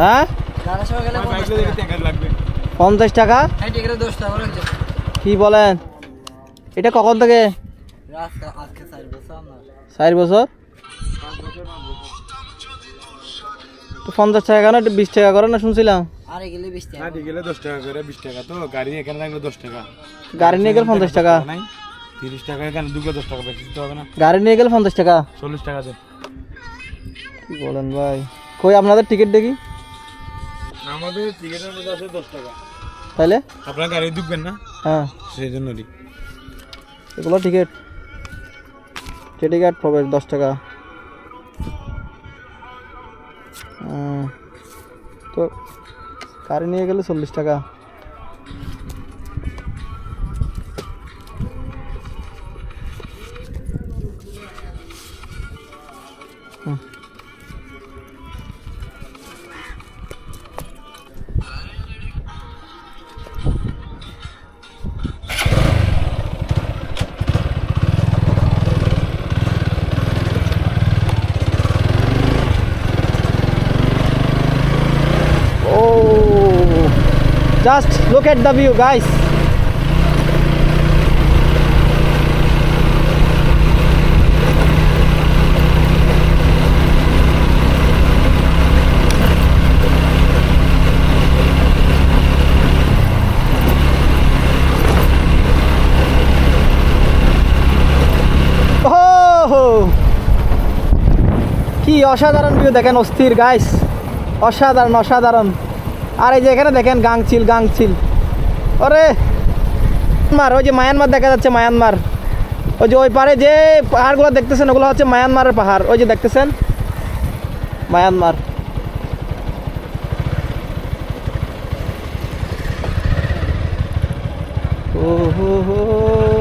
হ্যাঁ? পঞ্চাশ টাকা। হ্যাঁ হচ্ছে কি বলেন? এটা কখন থেকে? চার বছর তো পঞ্চাশ টাকা কেন? এটা বিশ টাকা করে না শুনছিলাম। আর গেলে বিশ টাকা হাঁটি গেলে দশ টাকা করে বিশ টাকা তো। গাড়ি এখানে দশ টাকা। গাড়ি নিয়ে গেলে পঞ্চাশ টাকা? নাই। তিরিশ টাকা এখানে দুটো দশ টাকা বেশি দিতে হবে না। গাড়ি নিয়ে গেলে পঞ্চাশ টাকা? চল্লিশ টাকা কি বলেন ভাই? কই আপনাদের টিকিট দেখি আমাদের টিকিটের মধ্যে আছে দশ টাকা তাইলে আপনার গাড়ি ঢুকবেন না হ্যাঁ সেই জন্য এগুলো টিকিট টিকিট প্রবেশ দশ টাকা হুম, তো গাড়ি নিয়ে গেলে চল্লিশ টাকা হুম। just look at the view, guys. Oh! কি অসাধারণ ভিউ দেখেন অস্থির গাইস অসাধারণ অসাধারণ আর এই যে এখানে দেখেন গাংচিল গাংচিল। ওরে, মার, ওই যে মায়ানমার দেখা যাচ্ছে, মায়ানমার। ওই যে ওই পারে যে পাহাড়গুলো দেখতেছেন, ওগুলো হচ্ছে মায়ানমারের পাহাড়। ওই যে দেখতেছেন? মায়ানমার। ও হো হো